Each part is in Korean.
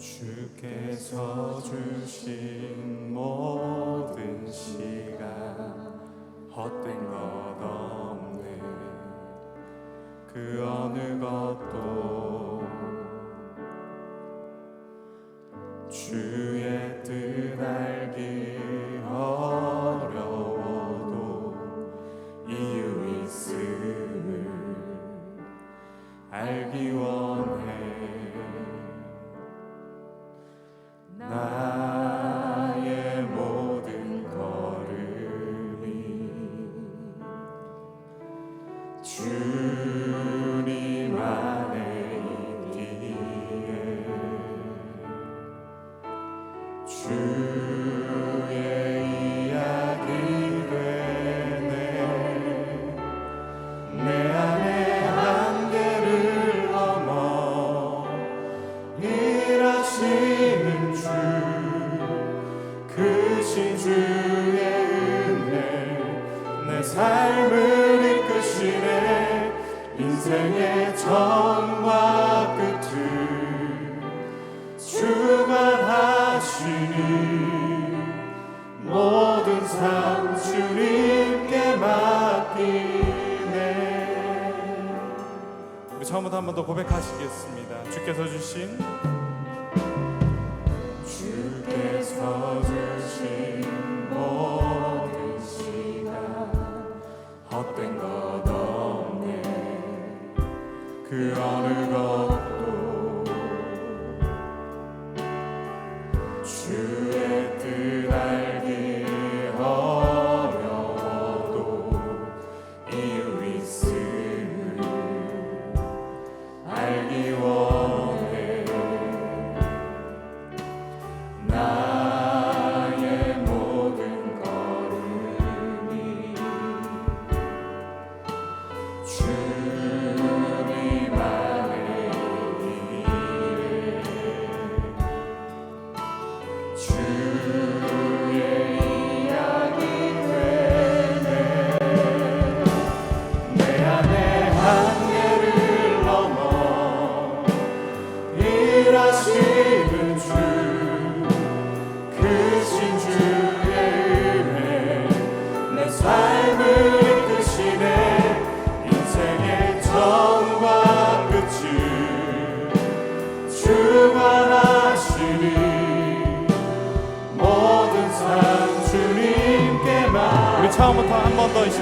주께서 주신 모든 시간 헛된 것 없네. 그 어느 것 주께서 주신 주께서 주신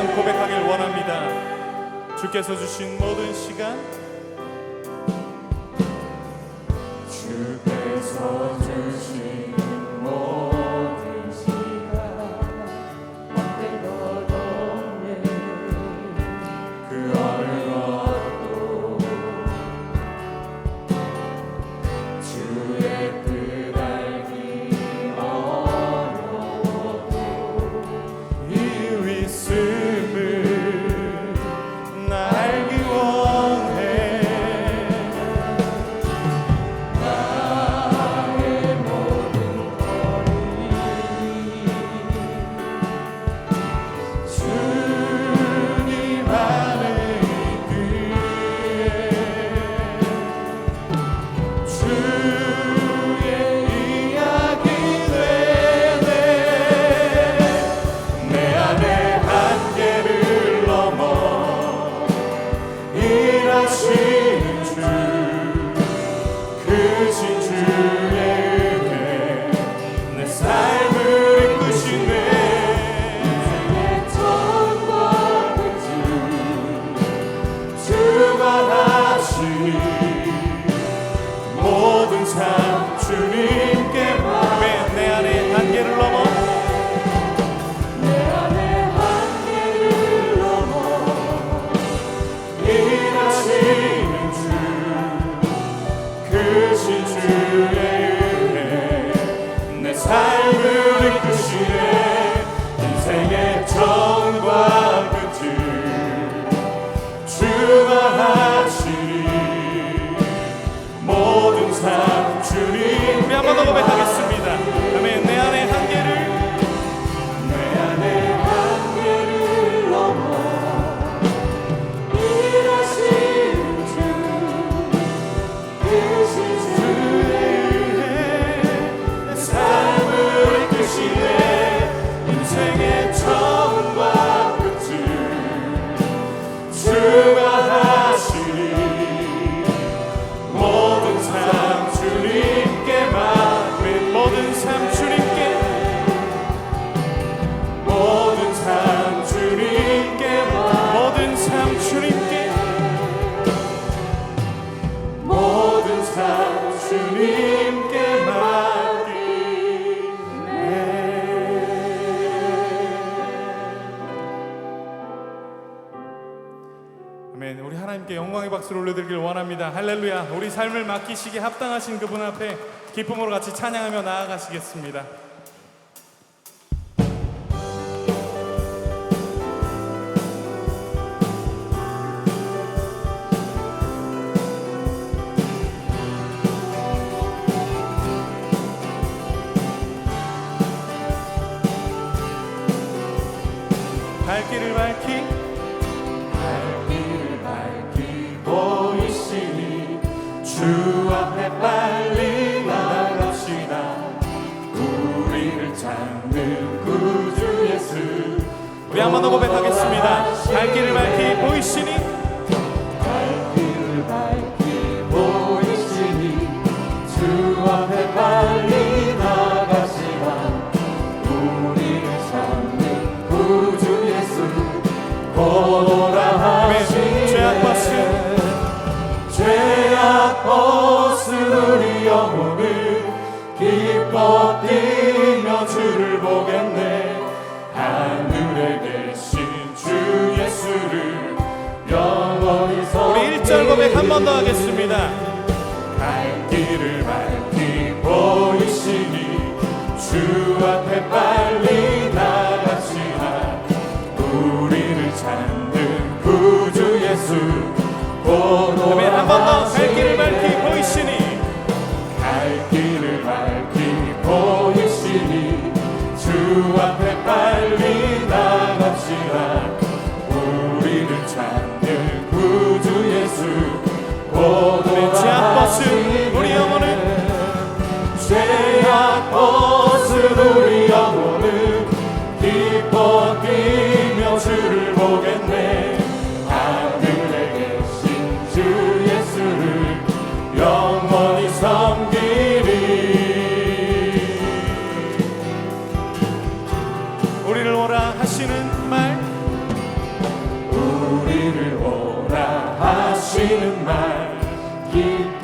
시간 고백하길 원합니다. 주께서 주신 모든 시간 아멘. 우리 하나님께 영광의 박수를 올려드리길 원합니다. 할렐루야. 우리 삶을 맡기시기에 합당하신 그분 앞에 기쁨으로 같이 찬양하며 나아가시겠습니다. 우리를 찾는 한번 더 고백하겠습니다. 발길을 밝히 보이시니 번 더 하겠습니다. 갈 길을 밝히 보이시니 주 앞에 빨리 나가시나 우리를 찾는 구주 예수 아멘 한번더 발길을 밝히 보이시니. 갈 길을 밝히 보이시니 주 앞에 빨리 기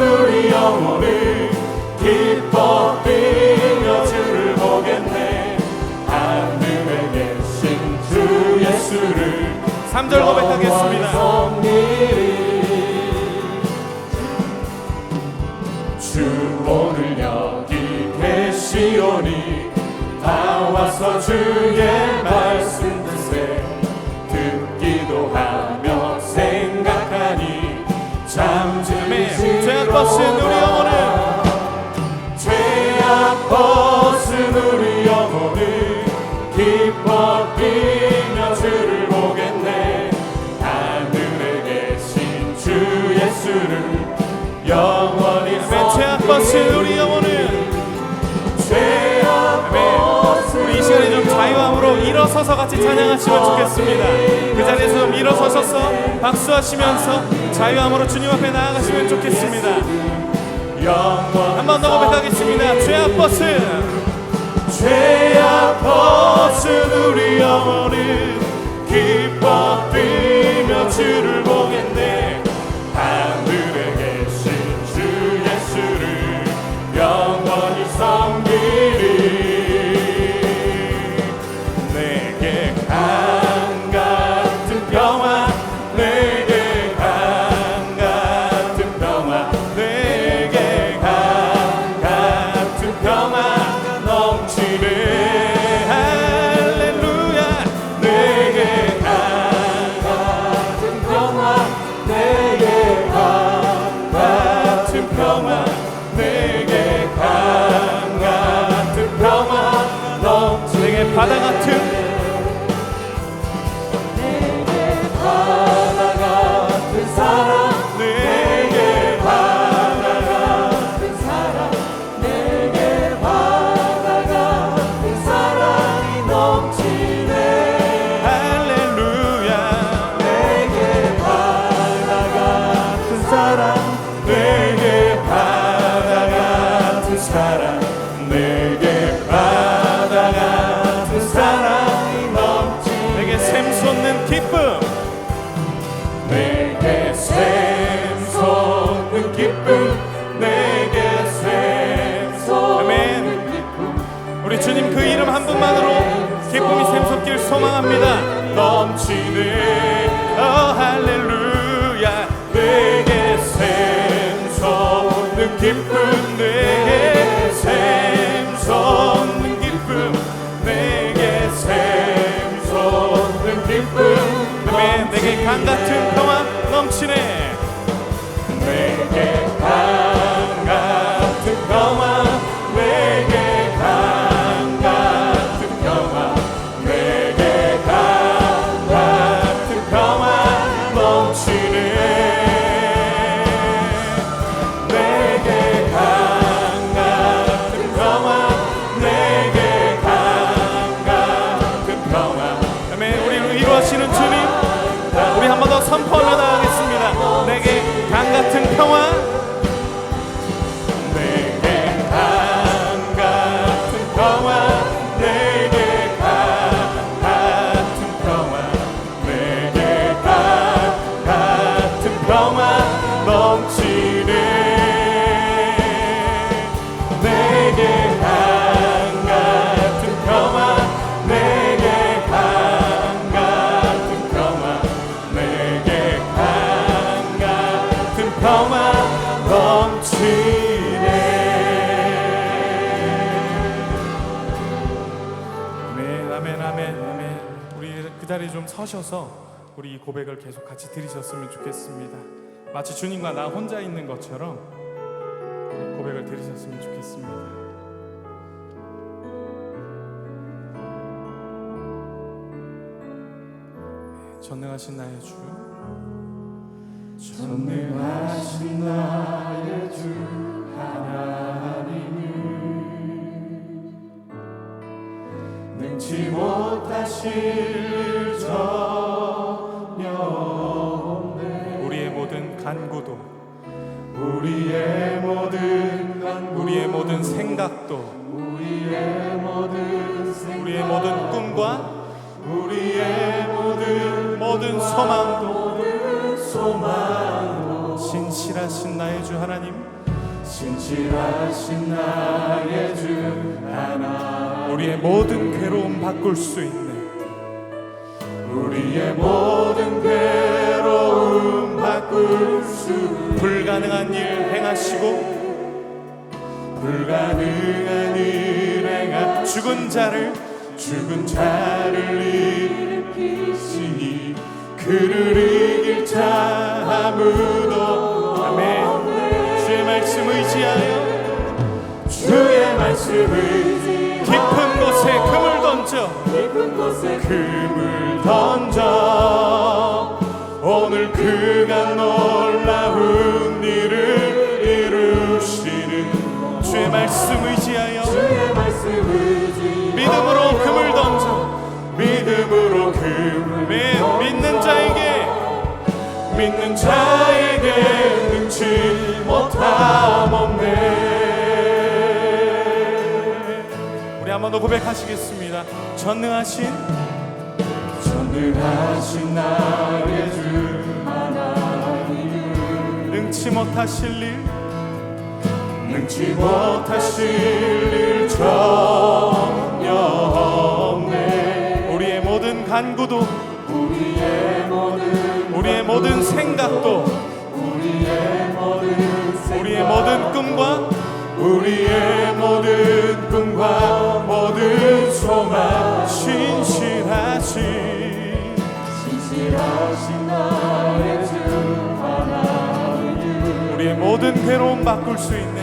우리 영혼을 기뻐 뛰며 주를 보겠네. 하늘에 계신 주 예수를 3절 고백하겠습니다 자유함으로 일어서서 같이 찬양하시면 좋겠습니다. 그 자리에서 좀 일어서셔서 박수하시면서 자유함으로 주님 앞에 나아가시면 좋겠습니다. 한 번 더 고백하겠습니다. 죄악 벗은 죄악 벗은 우리 영혼을 기뻐 뛰며 주를 기쁨 내게 샘솟는 기쁨 내게 샘솟는 기쁨 내게 강 같은 서셔서 우리 이 고백을 계속 같이 들으셨으면 좋겠습니다. 마치 주님과 나 혼자 있는 것처럼 고백을 들으셨으면 좋겠습니다. 네, 전능하신 나의 주. 전능하신 나의 주 하나 능치 못하실 일 전혀 없네. 우리의 모든 간구도 우리의 모든 간구 우리의 모든 생각도 우리의 모든 생각 우리의 모든 꿈과 우리의 모든 모든 소망도 모든 소망. 신실하신 나의 주 하나님 신실하신 나의 주 하나. 우리의 모든 괴로움 바꿀 수 있네 우리의 모든 괴로움 바꿀 수 불가능한 일 행하시고 불가능한 일 행하 죽은 자를 죽은 자를 일으키시니 그를 이길 자 아무도 말씀 의지하여 주의 말씀을 깊은 곳에 금을 던져. 깊은 곳에 금을 던져. 오늘 그가 놀라운 일을 이루시는 주의 말씀 의지하여. 주의 말씀을 믿음으로 금을 던져. 믿음으로 금을 믿는 자에게. 믿는 자에게 능치 못함 없네. 우리 한 번 더 고백하시겠습니다. 전능하신 전능하신 나의 주 능치 못하실 일 능치 못하실 일 전혀 없네. 우리의 모든 간구도 우리의 모든 우리의 모든 생각도 우리의 우리의 모든 꿈과 우리의 모든 꿈과 모든 소망 신실하신 신실하신 나의 주 하나님 우리의 모든 괴로움 바꿀 수 있네.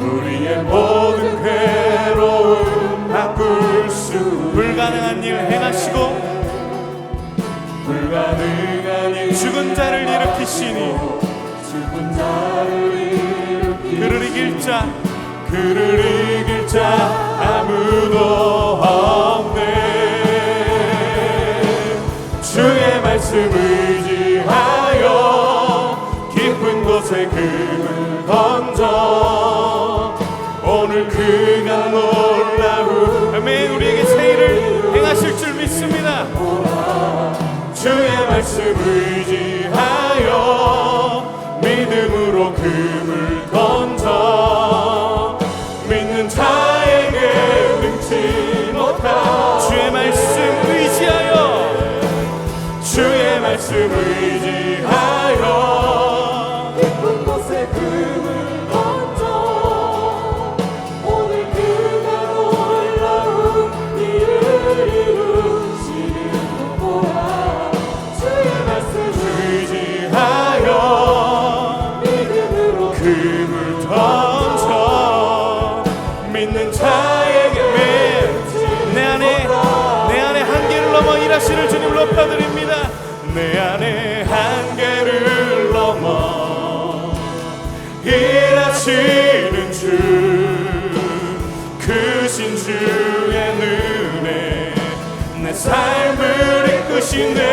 우리의 모든 괴로움 바꿀 수 불가능한 일 행하시고 불가능한 일 죽은 자를 일으키시니 그를 이길 자 그를 이길 자 아무도 없네. 주의 말씀 의지하여 깊은 곳에 그를 던져. 오늘 그가 놀라운 아멘 우리에게 세일을 행하실 줄 믿습니다. 주의 말씀 의지 삶을 이끄시네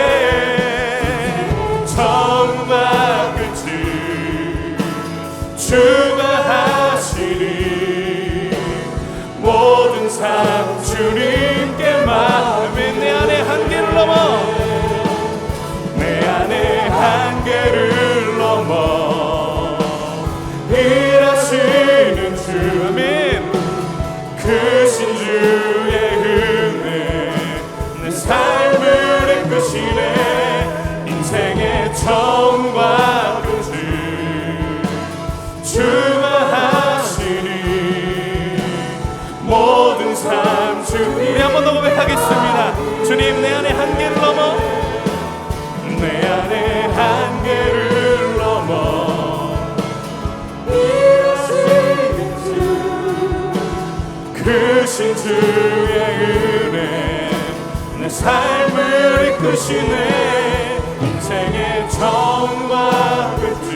삶을 이끄시네. 인생의 정과 끝을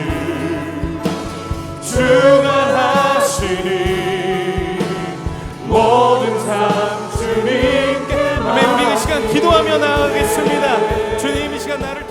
주관하시니 모든 삶 주님께 아멘 믿는 시간 기도하며 나아가겠습니다. 주님 이 시간 나를